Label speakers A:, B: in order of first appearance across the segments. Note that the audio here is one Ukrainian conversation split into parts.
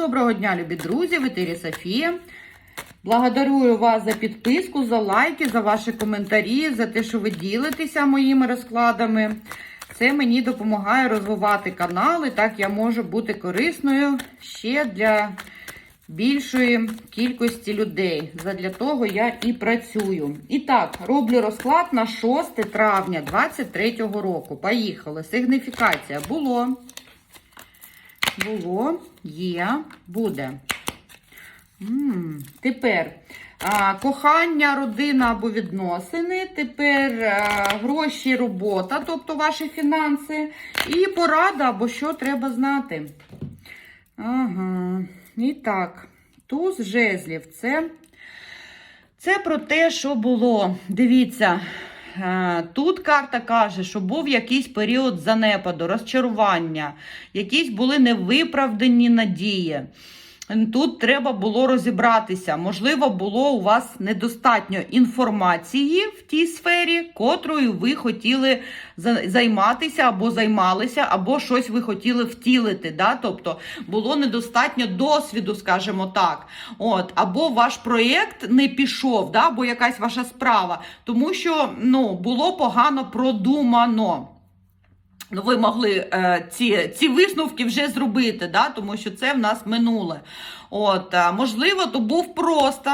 A: Доброго дня, любі друзі! В етері Софія. Благодарую вас за підписку, за лайки, за ваші коментарі, за те, що ви ділитеся моїми розкладами. Це мені допомагає розвивати канал, і так я можу бути корисною ще для більшої кількості людей. Задля того я і працюю. І так, роблю розклад на 6 травня 2023 року. Поїхали. Сигніфікація було. Було, є, буде. М, Тепер а, кохання, родина або відносини. Тепер а, гроші, робота, тобто ваші фінанси. І порада, або що треба знати. Ага. І так, туз жезлів. Це, це про те, що було. Дивіться. Е, Тут карта каже, що був якийсь період занепаду, розчарування, якісь були невиправдані надії. Тут треба було розібратися. Можливо, було у вас недостатньо інформації в тій сфері, котрою ви хотіли за- займатися або займалися, або щось ви хотіли втілити. Да? Тобто було недостатньо досвіду, скажімо так. От, або ваш проєкт не пішов, да? або якась ваша справа, тому що ну, було погано продумано. Ну, ви могли е, ці, ці висновки вже зробити, да? тому що це в нас минуле. От, е, можливо, то був просто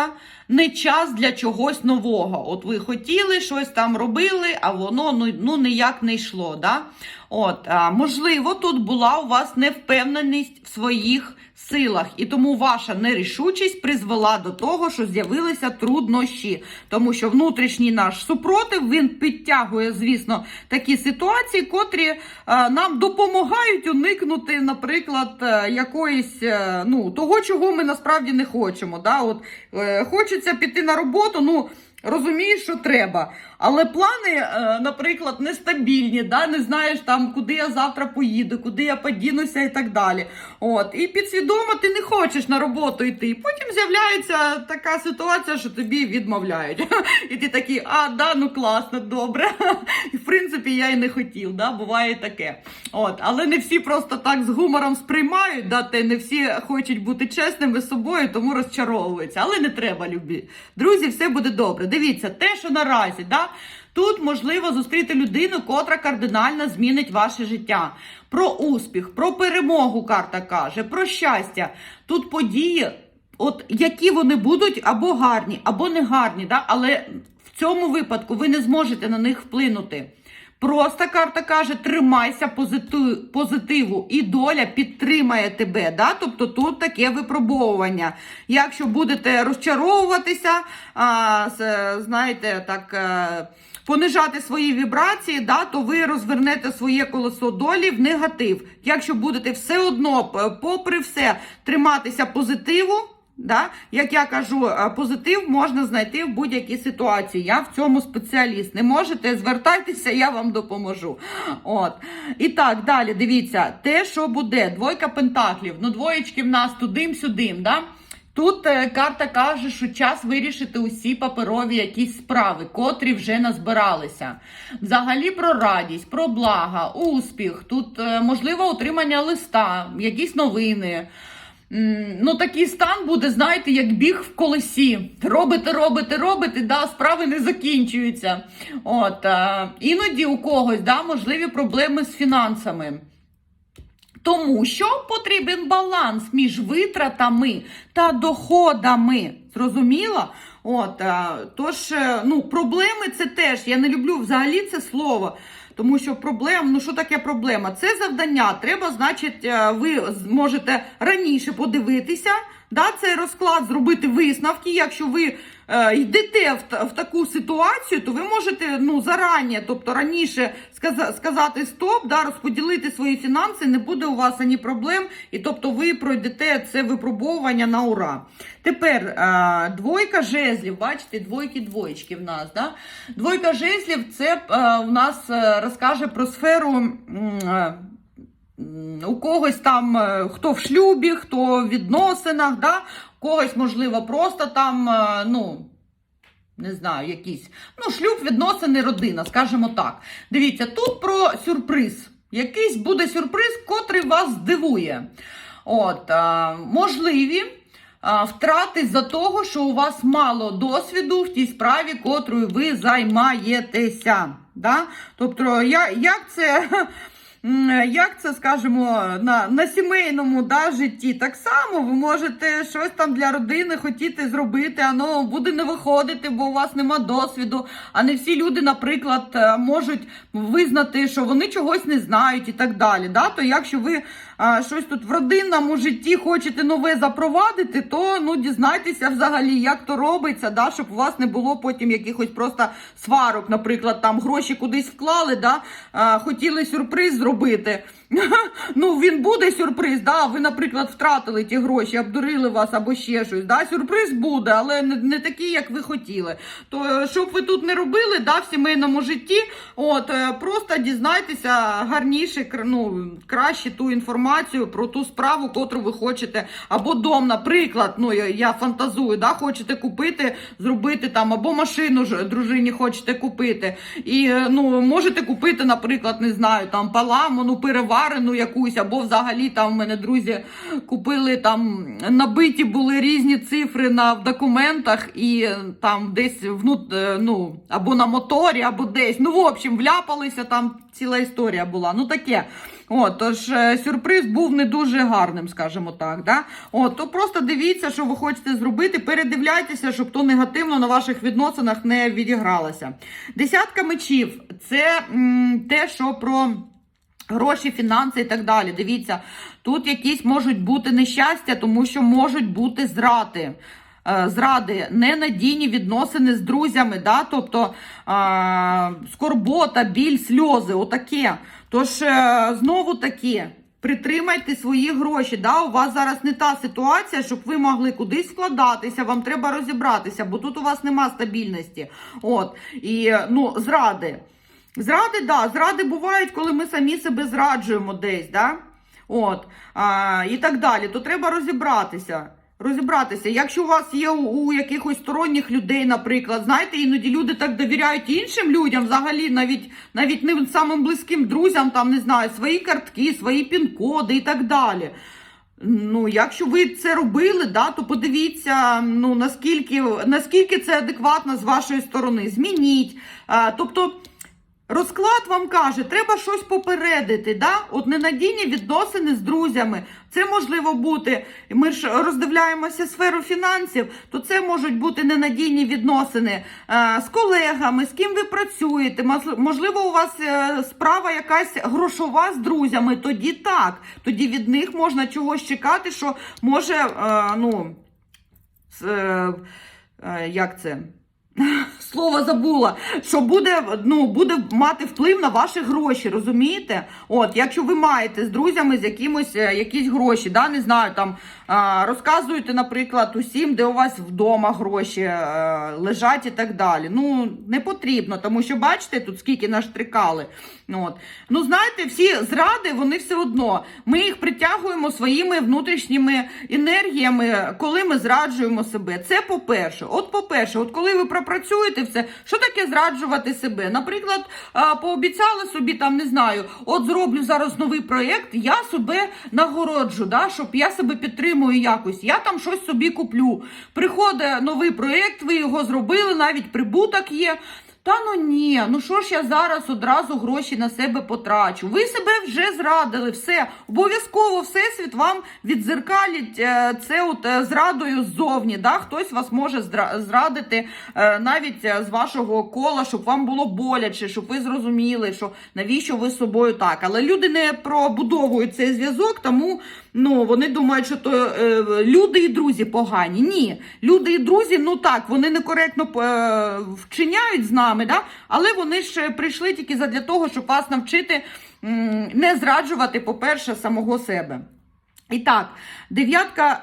A: не час для чогось нового. От ви хотіли щось там робили, а воно ну, ну ніяк не йшло. Да? От, можливо, тут була у вас невпевненість в своїх силах, і тому ваша нерішучість призвела до того, що з'явилися труднощі, тому що внутрішній наш супротив він підтягує, звісно, такі ситуації, котрі е, нам допомагають уникнути, наприклад, е, якоїсь е, ну того, чого ми насправді не хочемо. Да? От е, хочеться піти на роботу, ну. Розумієш, що треба, але плани, е, наприклад, нестабільні, да? не знаєш там, куди я завтра поїду, куди я подінуся і так далі. От. І підсвідомо ти не хочеш на роботу йти. Потім з'являється така ситуація, що тобі відмовляють. І ти такий, а, да, ну класно, добре. І в принципі я і не хотів, да? буває таке. От. Але не всі просто так з гумором сприймають, да? те не всі хочуть бути чесними з собою, тому розчаровуються. Але не треба, любі. Друзі, все буде добре. Дивіться, те, що наразі, да? Тут можливо зустріти людину, котра кардинально змінить ваше життя. Про успіх, про перемогу карта каже, про щастя. Тут події, от які вони будуть або гарні, або негарні, да? але в цьому випадку ви не зможете на них вплинути. Просто карта каже, тримайся позитиву, і доля підтримає тебе. Да? Тобто тут таке випробовування. Якщо будете розчаровуватися, а, знаєте, так. е, Понижати свої вібрації, да, то ви розвернете своє колесо долі в негатив. Якщо будете все одно, попри все, триматися позитиву, Да? Як я кажу, е, позитив можна знайти в будь-якій ситуації. Я в цьому спеціаліст. Не можете, звертайтеся, я вам допоможу. От. І так, далі, дивіться, те, що буде, двойка пентаклів, ну двоєчки в нас тудим-сюдим. Да? Тут е, карта каже, що час вирішити усі паперові якісь справи, котрі вже назбиралися. Взагалі про радість, про блага, успіх. Тут е, можливо отримання листа, якісь новини. Ну, такий стан буде, знаєте, як біг в колесі. Робите, робите, робите, да, справи не закінчуються. От, е, іноді у когось да, можливі проблеми з фінансами. Тому що потрібен баланс між витратами та доходами. Зрозуміло? От, е, тож, е, ну, проблеми це теж. Я не люблю взагалі це слово. Тому що проблем, ну що таке проблема? Це завдання. Треба, значить, е, ви зможете раніше подивитися, да, цей розклад, зробити висновки. Якщо ви е, йдете в, в таку ситуацію, то ви можете ну, зарані, тобто раніше сказа- сказати стоп, да, розподілити свої фінанси, не буде у вас ані проблем, і тобто ви пройдете це випробовування на ура. Тепер е, двойка жезлів, бачите, двойки двоєчки в нас. Да? Двойка жезлів це е, в нас е, розкаже про сферу. е, У когось там е, хто в шлюбі, хто в відносинах, да? когось, можливо, просто там, е, ну, не знаю, якісь. Ну, шлюб, відносини, родина, скажімо так. Дивіться, тут про сюрприз. Якийсь буде сюрприз, котрий вас здивує. От, а, можливі а, втрати за того, що у вас мало досвіду в тій справі, котрою ви займаєтеся. Да? Тобто, я, як це. м, Як це скажемо на, на сімейному да, житті, так само ви можете щось там для родини хотіти зробити, воно буде не виходити, бо у вас нема досвіду. А не всі люди, наприклад, е, можуть визнати, що вони чогось не знають і так далі. Да? То якщо ви щось тут в родинному житті хочете нове запровадити, то ну дізнайтеся взагалі, як то робиться, да, щоб у вас не було потім якихось просто сварок, наприклад, там гроші кудись вклали, да, хотіли сюрприз зробити. Ну, він буде сюрприз, да, ви, наприклад, втратили ті гроші, обдурили вас або ще щось. Да, Сюрприз буде, але не, не такий, як ви хотіли. То е, щоб ви тут не робили, да, в сімейному житті, от е, просто дізнайтеся гарніше, ну, краще ту інформацію про ту справу, котру ви хочете, або дом, наприклад, ну я, фантазую, да, хочете купити, зробити там, або машину дружині хочете купити. І е, ну, можете купити, наприклад, не знаю, там паламону, переварену якусь, або взагалі там в мене друзі купили там набиті були різні цифри на в документах, і е, там десь внут, е, ну, або на моторі, або десь. Ну, в общем, вляпалися, там ціла історія була. Ну таке. От, тож е, сюрприз був не дуже гарним, скажімо так. Да? От, то просто дивіться, що ви хочете зробити, передивляйтеся, щоб то негативно на ваших відносинах не відігралося. Десятка мечів це м, те, що про. Гроші, фінанси і так далі. Дивіться, тут якісь можуть бути нещастя, тому що можуть бути зради. Е, Зради, ненадійні відносини з друзями, да? тобто а, скорбота, біль, сльози, отаке. Тож, е, знову таки, притримайте свої гроші. Да? У вас зараз не та ситуація, щоб ви могли кудись вкладатися, вам треба розібратися, бо тут у вас нема стабільності. От, і ну, зради. Зради, да, зради бувають, коли ми самі себе зраджуємо десь, да? От, а, і так далі. То треба розібратися. Розібратися. Якщо у вас є у, у якихось сторонніх людей, наприклад, знаєте, іноді люди так довіряють іншим людям, взагалі, навіть навіть не самим близьким друзям, там не знаю, свої картки, свої пін-коди і так далі. Ну, якщо ви це робили, да, то подивіться, ну наскільки, наскільки це адекватно з вашої сторони. Змініть. А, тобто. Розклад вам каже, треба щось попередити. Да? От ненадійні відносини з друзями. Це можливо бути. Ми ж роздивляємося сферу фінансів, то це можуть бути ненадійні відносини е, з колегами, з ким ви працюєте. Можливо, у вас е, справа якась грошова з друзями. Тоді так. Тоді від них можна чогось чекати, що може, е, ну, е, як це? Слово забула, що буде, ну, буде мати вплив на ваші гроші, розумієте? От, якщо ви маєте з друзями з якимось е, якісь гроші, да, не знаю, там розказуєте, наприклад, усім, де у вас вдома гроші е, лежать і так далі. Ну, не потрібно, тому що бачите, тут скільки наштрикали. От. Ну, знаєте, всі зради, вони все одно. Ми їх притягуємо своїми внутрішніми енергіями, коли ми зраджуємо себе. Це по-перше. От по-перше, от коли ви пропрацюєте все, що таке зраджувати себе? Наприклад, пообіцяла пообіцяли собі там, не знаю, от зроблю зараз новий проєкт, я себе нагороджу, да, щоб я себе підтримую якось. Я там щось собі куплю. Приходить новий проєкт, ви його зробили, навіть прибуток є. Та ну ні, ну що ж я зараз одразу гроші на себе потрачу? Ви себе вже зрадили, все. Обов'язково всесвіт вам відзеркалить е, це от е, зрадою ззовні. Да? Хтось вас може зрадити е, навіть з вашого кола, щоб вам було боляче, щоб ви зрозуміли, що навіщо ви з собою так. Але люди не пробудовують цей зв'язок, тому ну, вони думають, що то е, люди і друзі погані. Ні, люди і друзі, ну так, вони некоректно е, вчиняють з нами, да? але вони ж прийшли тільки задля того, щоб вас навчити м, не зраджувати, по-перше, самого себе. І так, дев'ятка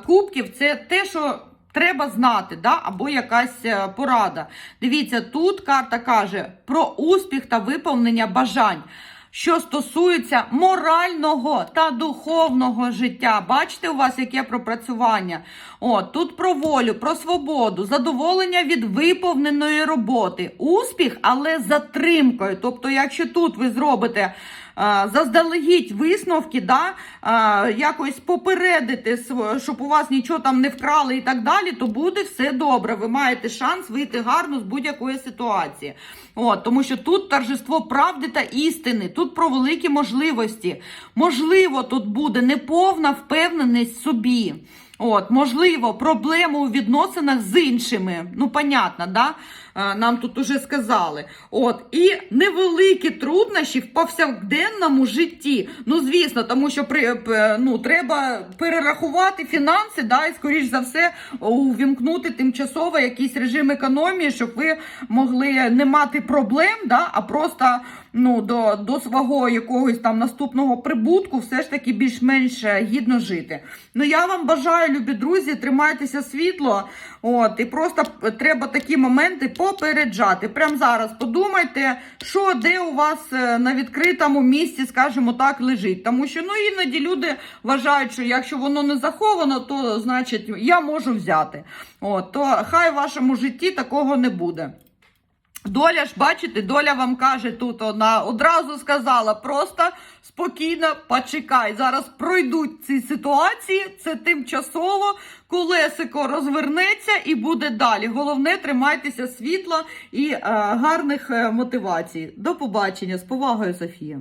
A: е, кубків це те, що треба знати, да? або якась е, порада. Дивіться, тут карта каже про успіх та виповнення бажань. Що стосується морального та духовного життя, бачите, у вас яке пропрацювання. От, тут про волю, про свободу, задоволення від виповненої роботи, успіх, але затримкою. Тобто, якщо тут ви зробите заздалегідь висновки, да, якось попередити, щоб у вас нічого там не вкрали і так далі, то буде все добре. Ви маєте шанс вийти гарно з будь-якої ситуації. От, тому що тут торжество правди та істини, тут про великі можливості. Можливо, тут буде неповна впевненість в собі. От, можливо, проблеми у відносинах з іншими. Ну, понятно, да? Е, Нам тут уже сказали. От, і невеликі труднощі в повсякденному житті. Ну, звісно, тому що при, ну, треба перерахувати фінанси, да, і, скоріш за все, увімкнути тимчасово якийсь режим економії, щоб ви могли не мати проблем, да, а просто ну, до, до свого якогось там наступного прибутку все ж таки більш-менш е, гідно жити. Ну я вам бажаю, любі друзі, тримайтеся світло. От, і просто треба такі моменти попереджати. Прямо зараз подумайте, що де у вас е, на відкритому місці, скажімо так, лежить. Тому що ну іноді люди вважають, що якщо воно не заховано, то значить я можу взяти. От, то хай в вашому житті такого не буде. Доля ж, бачите, доля вам каже тут, вона одразу сказала, просто спокійно почекай. Зараз пройдуть ці ситуації, це тимчасово, колесико розвернеться і буде далі. Головне, тримайтеся світла і е, гарних е, мотивацій. До побачення, з повагою, Софія.